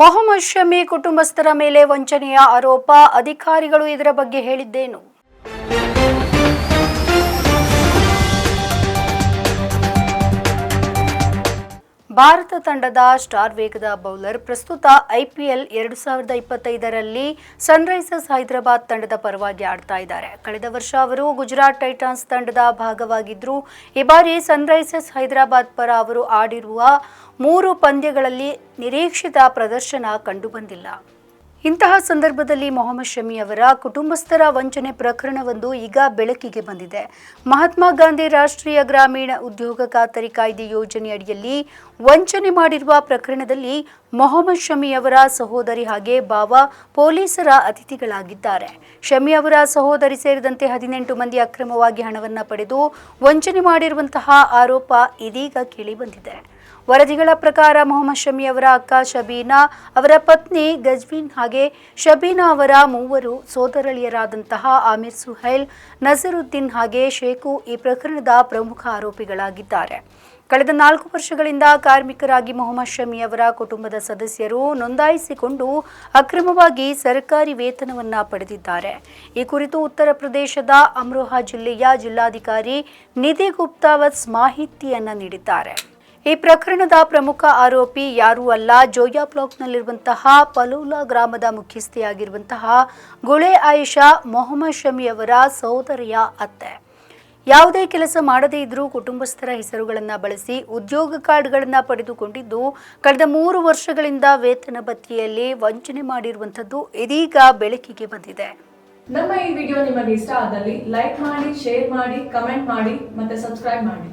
ಮೊಹಮ್ಮದ್ ಶಮಿ ಕುಟುಂಬಸ್ಥರ ಮೇಲೆ ವಂಚನೆಯ ಆರೋಪ ಅಧಿಕಾರಿಗಳು ಇದರ ಬಗ್ಗೆ ಹೇಳಿದ್ದೇನು? ಭಾರತ ತಂಡದ ಸ್ಟಾರ್ ವೇಗದ ಬೌಲರ್ ಪ್ರಸ್ತುತ ಐಪಿಎಲ್ ಎರಡು ಸಾವಿರದ ಇಪ್ಪತ್ತೈದರಲ್ಲಿ ಸನ್ರೈಸರ್ಸ್ ಹೈದರಾಬಾದ್ ತಂಡದ ಪರವಾಗಿ ಆಡ್ತಾ ಇದ್ದಾರೆ. ಕಳೆದ ವರ್ಷ ಅವರು ಗುಜರಾತ್ ಟೈಟಾನ್ಸ್ ತಂಡದ ಭಾಗವಾಗಿದ್ದರು. ಈ ಬಾರಿ ಸನ್ರೈಸರ್ಸ್ ಹೈದರಾಬಾದ್ ಪರ ಅವರು ಆಡಿರುವ ಮೂರು ಪಂದ್ಯಗಳಲ್ಲಿ ನಿರೀಕ್ಷಿತ ಪ್ರದರ್ಶನ ಕಂಡುಬಂದಿಲ್ಲ. ಇಂತಹ ಸಂದರ್ಭದಲ್ಲಿ ಮೊಹಮ್ಮದ್ ಶಮಿ ಅವರ ಕುಟುಂಬಸ್ಥರ ವಂಚನೆ ಪ್ರಕರಣವೊಂದು ಈಗ ಬೆಳಕಿಗೆ ಬಂದಿದೆ. ಮಹಾತ್ಮ ಗಾಂಧಿ ರಾಷ್ಟ್ರೀಯ ಗ್ರಾಮೀಣ ಉದ್ಯೋಗ ಖಾತರಿ ಕಾಯ್ದೆ ಯೋಜನೆಯಡಿಯಲ್ಲಿ ವಂಚನೆ ಮಾಡಿರುವ ಪ್ರಕರಣದಲ್ಲಿ ಮೊಹಮ್ಮದ್ ಶಮಿ ಅವರ ಸಹೋದರಿ ಹಾಗೆ ಬಾವ ಪೊಲೀಸರ ಅತಿಥಿಗಳಾಗಿದ್ದಾರೆ. ಶಮಿ ಅವರ ಸಹೋದರಿ ಸೇರಿದಂತೆ ಹದಿನೆಂಟು ಮಂದಿ ಅಕ್ರಮವಾಗಿ ಹಣವನ್ನು ಪಡೆದು ವಂಚನೆ ಮಾಡಿರುವಂತಹ ಆರೋಪ ಇದೀಗ ಕೇಳಿಬಂದಿದೆ ವರದಿಗಳ ಪ್ರಕಾರ ಮೊಹಮ್ಮದ್ ಶಮಿ ಅವರ ಅಕ್ಕ ಶಬೀನಾ ಅವರ ಪತ್ನಿ ಗಜ್ವಿನ್ ಹಾಗೆ ಶಬೀನಾ ಅವರ ಮೂವರು ಸೋದರಳಿಯರಾದಂತಹ ಆಮಿರ್ ಸುಹೈಲ್ ನಜರುದ್ದೀನ್ ಹಾಗೆ ಶೇಖು ಈ ಪ್ರಕರಣದ ಪ್ರಮುಖ ಆರೋಪಿಗಳಾಗಿದ್ದಾರೆ. ಕಳೆದ ನಾಲ್ಕು ವರ್ಷಗಳಿಂದ ಕಾರ್ಮಿಕರಾಗಿ ಮೊಹಮ್ಮದ್ ಶಮಿ ಅವರ ಕುಟುಂಬದ ಸದಸ್ಯರು ನೋಂದಾಯಿಸಿಕೊಂಡು ಅಕ್ರಮವಾಗಿ ಸರ್ಕಾರಿ ವೇತನವನ್ನ ಪಡೆದಿದ್ದಾರೆ. ಈ ಕುರಿತು ಉತ್ತರ ಪ್ರದೇಶದ ಅಮ್ರೋಹಾ ಜಿಲ್ಲೆಯ ಜಿಲ್ಲಾಧಿಕಾರಿ ನಿಧಿ ಗುಪ್ತಾವತ್ಸ್ ಮಾಹಿತಿಯನ್ನ ನೀಡಿದ್ದಾರೆ. ಈ ಪ್ರಕರಣದ ಪ್ರಮುಖ ಆರೋಪಿ ಯಾರೂ ಅಲ್ಲ. ಜೋಯಾ ಬ್ಲಾಕ್ನಲ್ಲಿರುವಂತಹ ಪಲೂಲಾ ಗ್ರಾಮದ ಮುಖ್ಯಸ್ಥೆಯಾಗಿರುವಂತಹ ಗುಳೆ ಆಯಿಷಾ ಮೊಹಮ್ಮದ್ ಶಮಿ ಅವರ ಸಹೋದರಿಯ ಅತ್ತೆ. ಯಾವುದೇ ಕೆಲಸ ಮಾಡದೇ ಇದ್ರೂ ಕುಟುಂಬಸ್ಥರ ಹೆಸರುಗಳನ್ನು ಬಳಸಿ ಉದ್ಯೋಗ ಕಾರ್ಡ್ಗಳನ್ನು ಪಡೆದುಕೊಂಡಿದ್ದು, ಕಳೆದ ಮೂರು ವರ್ಷಗಳಿಂದ ವೇತನ ಭತ್ತಿಯಲ್ಲಿ ವಂಚನೆ ಮಾಡಿರುವಂಥದ್ದು ಇದೀಗ ಬೆಳಕಿಗೆ ಬಂದಿದೆ. ನಮ್ಮ ಈ ವಿಡಿಯೋ ನಿಮಗೆ ಇಷ್ಟ ಆದಲ್ಲಿ ಲೈಕ್ ಮಾಡಿ, ಶೇರ್ ಮಾಡಿ, ಕಮೆಂಟ್ ಮಾಡಿ ಮತ್ತೆ ಸಬ್ಸ್ಕ್ರೈಬ್ ಮಾಡಿ.